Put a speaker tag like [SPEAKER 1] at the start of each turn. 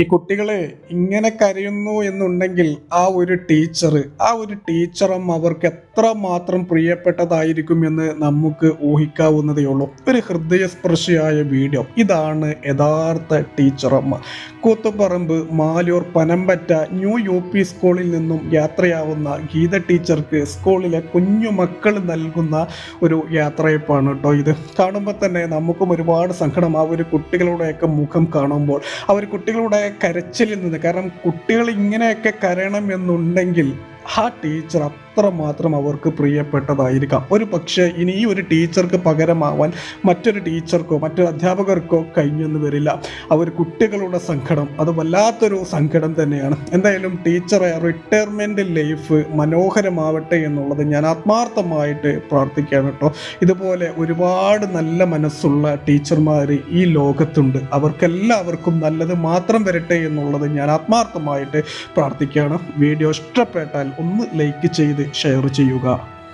[SPEAKER 1] ഈ കുട്ടികളെ ഇങ്ങനെ കരയുന്നു എന്നുണ്ടെങ്കിൽ ആ ഒരു ടീച്ചർ ആ ഒരു ടീച്ചറും അവർക്ക് എത്ര മാത്രം പ്രിയപ്പെട്ടതായിരിക്കും എന്ന് നമുക്ക് ഊഹിക്കാവുന്നതേ ഉള്ളൂ. ഒരു ഹൃദയസ്പർശിയായ വീഡിയോ. ഇതാണ് യഥാർത്ഥ ടീച്ചറമ്മ Koothuparamba Maloor Panampatta new U P സ്കൂളിൽ നിന്നും യാത്രയാവുന്ന ഗീത ടീച്ചർക്ക് സ്കൂളിലെ കുഞ്ഞു മക്കൾ നൽകുന്ന ഒരു യാത്രയപ്പാണ് കേട്ടോ ഇത്. കാണുമ്പോൾ തന്നെ നമുക്കും ഒരുപാട് സങ്കടം. ആ ഒരു കുട്ടികളുടെയൊക്കെ മുഖം കാണുമ്പോൾ അവർ കുട്ടികളുടെ കരച്ചിലിൽ നിന്ന് കാരണം കുട്ടികൾ ഇങ്ങനെയൊക്കെ കരയണം എന്നുണ്ടെങ്കിൽ ആ ടീച്ചർ അത്രമാത്രം അവർക്ക് പ്രിയപ്പെട്ടതായിരിക്കാം. ഒരു പക്ഷേ ഇനി ഈ ഒരു ടീച്ചർക്ക് പകരമാവാൻ മറ്റൊരു ടീച്ചർക്കോ മറ്റൊരു അധ്യാപകർക്കോ കഴിഞ്ഞെന്ന് വരില്ല. അവർ കുട്ടികളുടെ സങ്കടം അത് വല്ലാത്തൊരു സങ്കടം തന്നെയാണ്. എന്തായാലും ടീച്ചറെ റിട്ടയർമെന്റ് ലൈഫ് മനോഹരമാവട്ടെ എന്നുള്ളത് ഞാൻ ആത്മാർത്ഥമായിട്ട് പ്രാർത്ഥിക്കുകയാണ് കേട്ടോ. ഇതുപോലെ ഒരുപാട് നല്ല മനസ്സുള്ള ടീച്ചർമാർ ഈ ലോകത്തുണ്ട്. അവർക്കെല്ലാവർക്കും നല്ലത് മാത്രം വരട്ടെ എന്നുള്ളത് ഞാൻ ആത്മാർത്ഥമായിട്ട് പ്രാർത്ഥിക്കുകയാണ്. വീഡിയോ ഇഷ്ടപ്പെട്ടാൽ ഒന്ന് ലൈക്ക് ചെയ്ത് ഷെയർ ചെയ്യുക.